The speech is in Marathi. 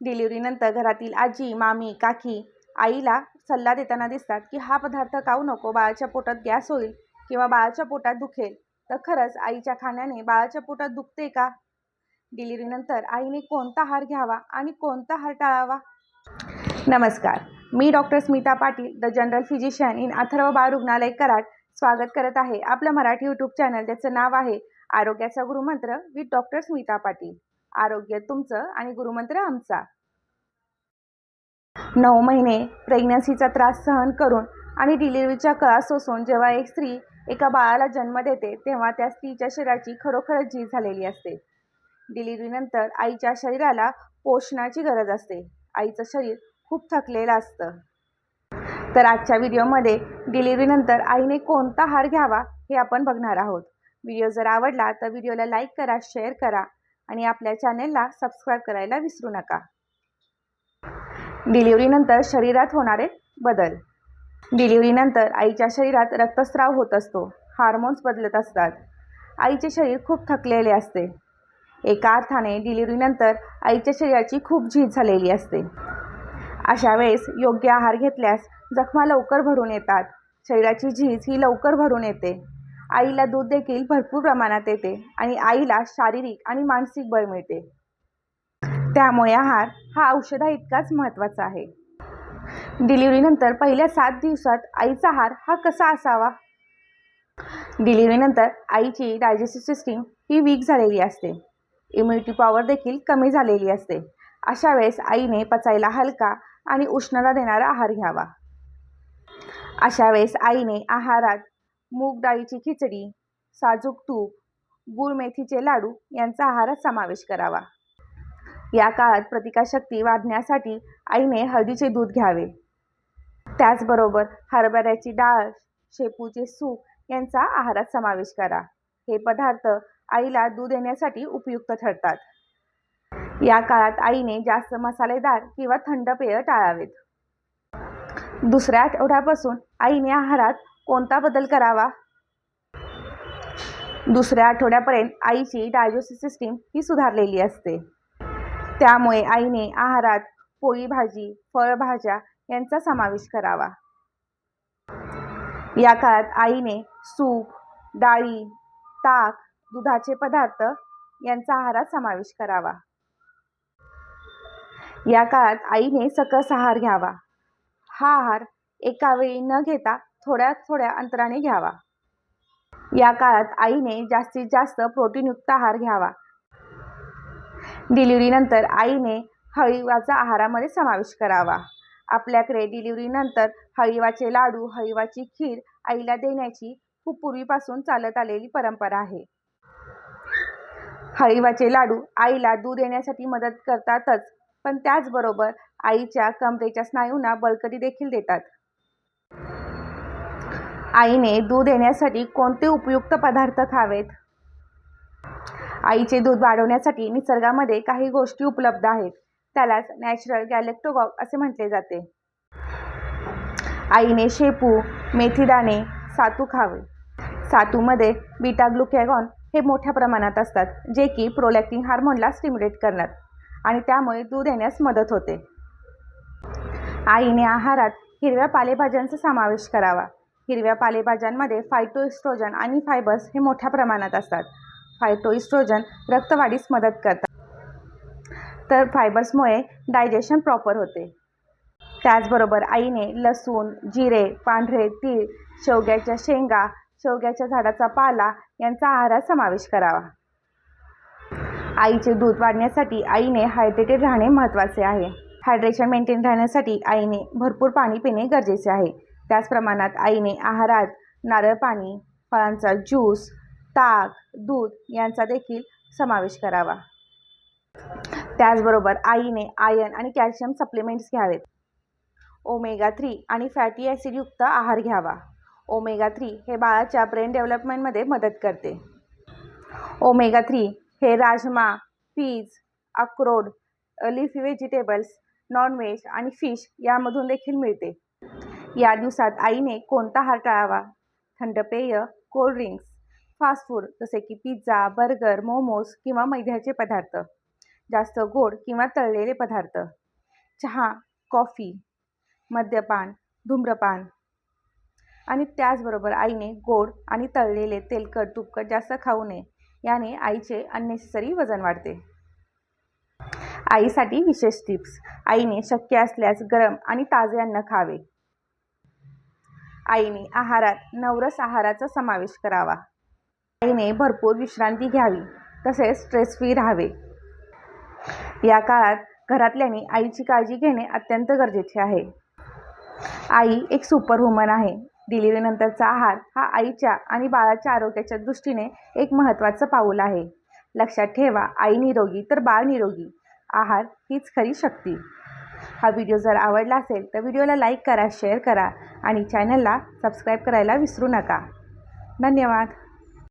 डिलिव्हरीनंतर घरातील आजी मामी काकी आईला सल्ला देताना दिसतात की हा पदार्थ खाऊ नको बाळाच्या पोटात गॅस होईल किंवा बाळाच्या पोटात दुखेल तर खरंच आईच्या खाण्याने बाळाच्या पोटात दुखते का? डिलिव्हरीनंतर आईने कोणता आहार घ्यावा आणि कोणता हार टाळावा? नमस्कार मी doctor Smita Patil the general physician in Atharva बाळ रुग्णालय कराड. स्वागत करत आहे आपलं मराठी यूट्यूब चॅनल त्याचं नाव आहे आरोग्याचा गुरुमंत्र विथ डॉक्टर स्मिता पाटील. आरोग्य तुमचं आणि गुरुमंत्र आमचा. नऊ महिने प्रेग्नन्सीचा त्रास सहन करून आणि डिलिव्हरीच्या कळा सोसून जेव्हा एक स्त्री एका बाळाला जन्म देते तेव्हा त्या स्त्रीच्या शरीराची खरोखरच झीज झालेली असते. डिलिव्हरीनंतर आईच्या शरीराला पोषणाची गरज असते. आईचं शरीर खूप थकलेलं असतं. तर आजच्या व्हिडिओमध्ये डिलिव्हरीनंतर आईने कोणता आहार घ्यावा हे आपण बघणार आहोत. व्हिडिओ जर आवडला तर व्हिडिओला लाईक करा शेअर करा आणि आपल्या चॅनेलला सबस्क्राईब करायला विसरू नका. डिलिव्हरीनंतर शरीरात होणारे बदल. डिलिव्हरीनंतर आईच्या शरीरात रक्तस्राव होत असतो. हार्मोन्स बदलत असतात. आईचे शरीर खूप थकलेले असते. एका अर्थाने डिलिव्हरीनंतर आईच्या शरीराची खूप झीज झालेली असते. अशा वेळेस योग्य आहार घेतल्यास जखमा लवकर भरून येतात. शरीराची झीज ही लवकर भरून येते. आईला दूध देखील भरपूर प्रमाणात येते आणि आईला शारीरिक आणि मानसिक बळ मिळते. त्यामुळे आहार हा औषधा इतकाच महत्त्वाचा आहे. डिलिव्हरीनंतर पहिल्या सात दिवसात आईचा आहार हा कसा असावा? डिलिव्हरीनंतर आईची डायजेस्टिव्ह सिस्टीम ही वीक झालेली असते. इम्युनिटी पॉवर देखील कमी झालेली असते. अशा वेळेस आईने पचायला हलका आणि उष्णता देणारा आहार घ्यावा. अशा वेळेस आईने आहारात मूग डाळीची खिचडी साजूक तूप गूळ मेथीचे लाडू यांचा आहारात समावेश करावा. या काळात प्रतिकारशक्ती वाढण्यासाठी आईने हळदीचे दूध घ्यावे. त्याचबरोबर हरभऱ्याची डाळ शेपूचे सूप यांचा आहारात समावेश करा. हे पदार्थ आईला दूध येण्यासाठी उपयुक्त ठरतात. या काळात आईने जास्त मसालेदार किंवा थंड पेय टाळावेत. दुसऱ्या आठवड्यापासून आईने आहारात कोणता बदल करावा? दुसऱ्या आठवड्यापर्यंत आईची डायजेस्टिव्ह सिस्टीम ही सुधारलेली असते. त्यामुळे आईने आहारात पोळी भाजी फळभाज्या यांचा समावेश करावा. या काळात आईने सूप डाळी ताक दुधाचे पदार्थ यांचा आहारात समावेश करावा. या काळात आईने सकस आहार घ्यावा. हा आहार एका वेळी न घेता थोड्या थोड्या अंतराने घ्यावा. या काळात आईने जास्तीत जास्त प्रोटीनयुक्त आहार घ्यावा. डिलिव्हरीनंतर आईने हळीवाचा आहारामध्ये समावेश करावा. आपल्याकडे डिलिव्हरीनंतर हळीवाचे लाडू हळीवाची खीर आईला देण्याची खूप पूर्वीपासून चालत आलेली परंपरा आहे. हळीवाचे लाडू आईला दूध येण्यासाठी मदत करतातच पण त्याचबरोबर आईच्या कमरेच्या स्नायूंना बळकटी देखील देतात. आईने दूध येण्यासाठी कोणते उपयुक्त पदार्थ खावेत? आईचे दूध वाढवण्यासाठी निसर्गामध्ये काही गोष्टी उपलब्ध आहेत. त्यालाच नॅचरल गॅलेक्टोगॉग असे म्हटले जाते. आईने शेपू मेथीदाणे सातू खावे. सातूमध्ये बीटा ग्लुकॅगॉन हे मोठ्या प्रमाणात असतात जे की प्रोलॅक्टिन हार्मोनला स्टिम्युलेट करतात आणि त्यामुळे दूध येण्यास मदत होते. आईने आहारात हिरव्या पालेभाज्यांचा समावेश करावा. हिरव्या पालेभाज्यांमध्ये फायटोइस्ट्रोजन आणि फायबर्स हे मोठ्या प्रमाणात असतात. फायटोइस्ट्रोजन रक्तवाढीस मदत करतात. तर फायबर्समुळे डायजेशन प्रॉपर होते. त्याचबरोबर आईने लसूण जिरे पांढरे तीळ शेवग्याच्या शेंगा शेवग्याच्या झाडाचा पाला यांचा आहारात समावेश करावा. आईचे दूध वाढण्यासाठी आईने हायड्रेटेड राहणे महत्त्वाचे आहे. हायड्रेशन मेंटेन राहण्यासाठी आईने भरपूर पाणी पिणे गरजेचे आहे. त्याच प्रमाणात आईने आहारात नारळ पाणी फळांचा ज्यूस ताक दूध यांचा देखील समावेश करावा. त्याचबरोबर आईने आयर्न आणि कॅल्शियम सप्लिमेंट्स घ्यावेत. ओमेगा थ्री आणि फॅटी ॲसिडयुक्त आहार घ्यावा. ओमेगा थ्री हे बाळाच्या ब्रेन डेव्हलपमेंटमध्ये मदत करते. ओमेगा थ्री हे राजमा पीज अक्रोड लिफी व्हेजिटेबल्स नॉनव्हेज आणि फिश यामधून देखील मिळते. या दिवसात आईने कोणता आहार टाळावा? थंड पेय कोल्ड्रिंक्स फास्ट फूड जसे की पिझ्झा बर्गर मोमोज किंवा मैद्याचे पदार्थ. जास्त गोड किंवा तळलेले पदार्थ. चहा कॉफी मद्यपान धूम्रपान. आणि त्याचबरोबर आईने गोड आणि तळलेले तेलकट तुपकट जास्त खाऊ नये. याने आईचे अननेसेसरी वजन वाढते. आईसाठी विशेष टिप्स आईने शक्य असल्यास गरम आणि ताजे अन्न खावे. आईने आहारात नवरस आहाराचा समावेश करावा. आईने भरपूर विश्रांती घ्यावी तसेच स्ट्रेस फ्री राहावे. या काळात घरातल्याने आईची काळजी घेणे अत्यंत गरजेचे आहे. आई एक सुपर वुमन आहे. डिलिव्हरीनंतरचा आहार हा आईच्या आणि बाळाच्या आरोग्याच्या दृष्टीने एक महत्त्वाचं पाऊल आहे. लक्षात ठेवा आई निरोगी तर बाळ निरोगी. आहार हीच खरी शक्ती. हा व्हिडिओ जर आवडला असेल तर व्हिडिओला लाईक करा शेअर करा आणि चॅनलला सबस्क्राईब करायला विसरू नका. धन्यवाद.